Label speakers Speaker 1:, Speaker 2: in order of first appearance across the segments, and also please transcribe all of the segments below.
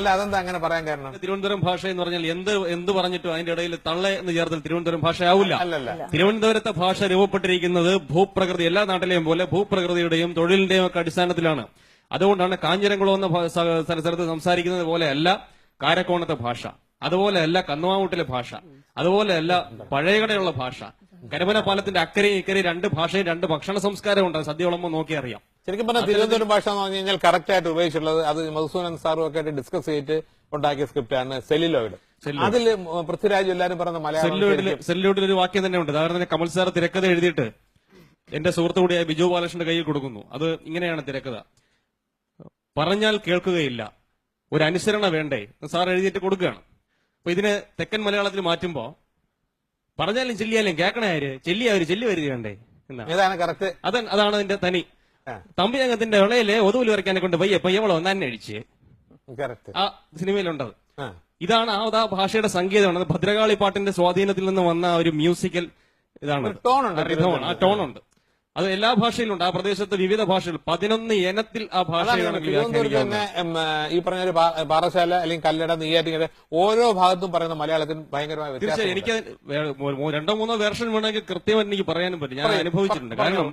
Speaker 1: അല്ല അതെന്താ അങ്ങനെ പറയാൻ കാരണം?
Speaker 2: തിരുവനന്തപുരം ഭാഷ എന്ന് പറഞ്ഞാൽ എന്ത് എന്ത് പറഞ്ഞിട്ടും അതിന്റെ ഇടയിൽ തള്ള എന്ന് ചേർത്താൽ തിരുവനന്തപുരം ഭാഷയാവില്ല.
Speaker 1: അല്ലല്ല
Speaker 2: തിരുവനന്തപുരത്തെ ഭാഷ രൂപപ്പെട്ടിരിക്കുന്നത് ഭൂപ്രകൃതി എല്ലാ നാട്ടിലെയും പോലെ ഭൂപ്രകൃതിയുടെയും തൊഴിലിന്റെയും ഒക്കെ അടിസ്ഥാനത്തിലാണ്. അതുകൊണ്ടാണ് കാഞ്ഞിരംകുളം എന്ന സ്ഥലത്ത് സംസാരിക്കുന്നത് പോലെയല്ല കാരക്കോണത്തെ ഭാഷ. അതുപോലെയല്ല കന്നുവാമൂട്ടിലെ ഭാഷ. അതുപോലെയല്ല പഴയകടയുള്ള ഭാഷ. കരമന പാലത്തിന്റെ അക്കരയും ഇക്കരയും രണ്ട് ഭാഷയും രണ്ട് ഭക്ഷണ സംസ്കാരം ഉണ്ട്. സദ്യ വിളമ്പോ നോക്കി അറിയാം.
Speaker 1: ശരിക്കും പറഞ്ഞാൽ തിരുവനന്തപുരം ഭാഷ എന്ന് പറഞ്ഞു കഴിഞ്ഞാൽ കറക്റ്റ് ആയിട്ട് ഉപയോഗിച്ചിട്ടുള്ളത് അത് മധുസൂദൻ സാറും ഒക്കെ ആയിട്ട് ഡിസ്കസ് ചെയ്തിട്ട് ഉണ്ടാക്കിയ സ്ക്രിപ്റ്റാണ് സെല്ലിലോയിഡ് അതിൽ പൃഥ്വിരാജ് എല്ലാവരും പറഞ്ഞ മലയാളം
Speaker 2: സെല്ലിലോയിഡിൽ ഒരു വാക്യം തന്നെ ഉണ്ട്. കാരണം തന്നെ കമൽ സാർ തിരക്കഥ എഴുതിയിട്ട് എന്റെ സുഹൃത്തു കൂടിയായ ബിജു ബാലകൃഷ്ണന്റെ കയ്യിൽ കൊടുക്കുന്നു. അത് ഇങ്ങനെയാണ് തിരക്കഥ. പറഞ്ഞാൽ കേൾക്കുകയില്ല. ഒരു അനുസരണ വേണ്ടേ? സാർ എഴുതിയിട്ട് കൊടുക്കുകയാണ്. അപ്പൊ ഇതിന് തെക്കൻ മലയാളത്തിൽ മാറ്റുമ്പോ പറഞ്ഞാലും ചെല്ലിയാലും കേൾക്കണേ ആര്? ചെല്ലിയാവര് ചെല്ലി വരിക വേണ്ടേ? എന്നാ.
Speaker 1: ഏതാണ് കറക്റ്റ്
Speaker 2: അത് അതാണ് അതിന്റെ തനി.
Speaker 1: ആ.
Speaker 2: തമ്പിയംഗത്തിന്റെ ഇളയിൽ ഒതുവിൽ വരയ്ക്കാനെ കൊണ്ട് പയ്യെ എവളോ തന്നെ അഴിച്ച് ആ സിനിമയിലുണ്ടത്. ഇതാണ് ആ ആ ഭാഷയുടെ സംഗീതമാണ് ഭദ്രകാളി പാട്ടിന്റെ സ്വാധീനത്തിൽ നിന്ന് വന്ന ഒരു മ്യൂസിക്കൽ ഇതാണ്. ടോണുണ്ട് ആ ടോൺ ഉണ്ട് അത് എല്ലാ ഭാഷയിലുണ്ട്. ആ പ്രദേശത്ത് വിവിധ ഭാഷകൾ. പതിനൊന്ന് ഇനത്തിൽ ആ
Speaker 1: ഭാഷയാണ് ഈ പറഞ്ഞ ഒരു പാറശാല അല്ലെങ്കിൽ കല്ലട നെയ്യാറ്റിങ്ങര ഓരോ ഭാഗത്തും പറയുന്ന മലയാളത്തിന് ഭയങ്കരമായി
Speaker 2: തീർച്ചയായും എനിക്ക് രണ്ടോ മൂന്നോ വേർഷൻ വേണമെങ്കിൽ കൃത്യമായിട്ട് എനിക്ക് പറയാനും പറ്റും. ഞാൻ അനുഭവിച്ചിട്ടുണ്ട്. കാരണം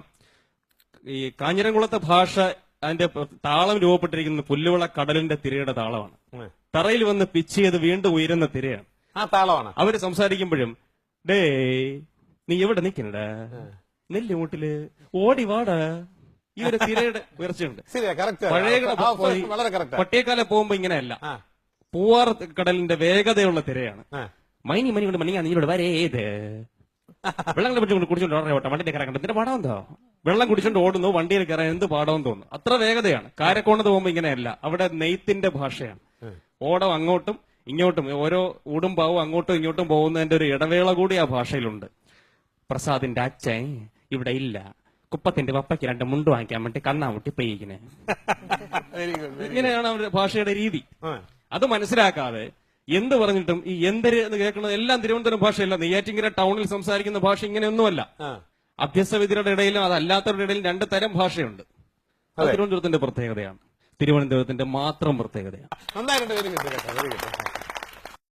Speaker 2: ഈ കാഞ്ഞിരംകുളത്തെ ഭാഷ അതിന്റെ താളം രൂപപ്പെട്ടിരിക്കുന്നത് പുല്ലുവിള കടലിന്റെ തിരയുടെ താളമാണ്. തറയിൽ വന്ന് പിച്ച് ചെയ്ത് വീണ്ടും ഉയരുന്ന തിരയാണ്.
Speaker 1: ആ താളമാണ്.
Speaker 2: അവർ സംസാരിക്കുമ്പോഴും ഡേ നീ എവിടെ നിൽക്കണട നെല്ലുമൂട്ടിൽ ഓടി വാട. ഈ ഒരു തിരയുടെ ഉയർച്ചയുണ്ട്. പഴയ പട്ടിയക്കാലെ പോകുമ്പോ ഇങ്ങനെയല്ല. പൂവാർ കടലിന്റെ വേഗതയുള്ള തിരയാണ്. മൈനി മണി കൊണ്ട് മണിയാ നീ ഇവിടെ വരേത് വെള്ളങ്ങളെ പറ്റി കൊണ്ട് കുടിച്ചോണ്ട് കുടിച്ചോണ്ട് ഓടട്ടെ വണ്ടിന്റെ കയറാൻ നിന്റെ പടം എന്തോ? വെള്ളം കുടിച്ചോണ്ട് ഓടുന്നു വണ്ടിയിൽ കയറാൻ എന്ത് പാടവും തോന്നുന്നു. അത്ര വേഗതയാണ്. കാരക്കോണത് പോകുമ്പോ ഇങ്ങനെയല്ല. അവിടെ നെയ്ത്തിന്റെ ഭാഷയാണ്. ഓടം അങ്ങോട്ടും ഇങ്ങോട്ടും ഓരോ ഊടും പാവും അങ്ങോട്ടും ഇങ്ങോട്ടും പോകുന്നതിന്റെ ഒരു ഇടവേള കൂടി ആ ഭാഷയിലുണ്ട്. പ്രസാദിന്റെ അച്ഛൻ ഇവിടെ ഇല്ല. കുപ്പത്തിന്റെ പപ്പയ്ക്ക് രണ്ട് മുണ്ട് വാങ്ങിക്കാൻ വേണ്ടി കണ്ണാമുട്ടി പെയ്യിക്കണേ. ഇങ്ങനെയാണ് അവരുടെ ഭാഷയുടെ രീതി. അത് മനസ്സിലാക്കാതെ എന്ത് പറഞ്ഞിട്ടും ഈ എന്തര് എന്ന് കേൾക്കുന്നത് എല്ലാം തിരുവനന്തപുരം ഭാഷയല്ല. നെയ്യാറ്റിങ്കര ടൗണിൽ സംസാരിക്കുന്ന ഭാഷ ഇങ്ങനെയൊന്നുമല്ല. അഭ്യസവിദ്യരുടെ ഇടയിലും അതല്ലാത്തവരുടെ ഇടയിലും രണ്ട് തരം ഭാഷയുണ്ട്. അത് തിരുവനന്തപുരത്തിന്റെ പ്രത്യേകതയാണ്. തിരുവനന്തപുരത്തിന്റെ മാത്രം പ്രത്യേകതയാണ്.
Speaker 1: നന്നായിട്ടുണ്ട്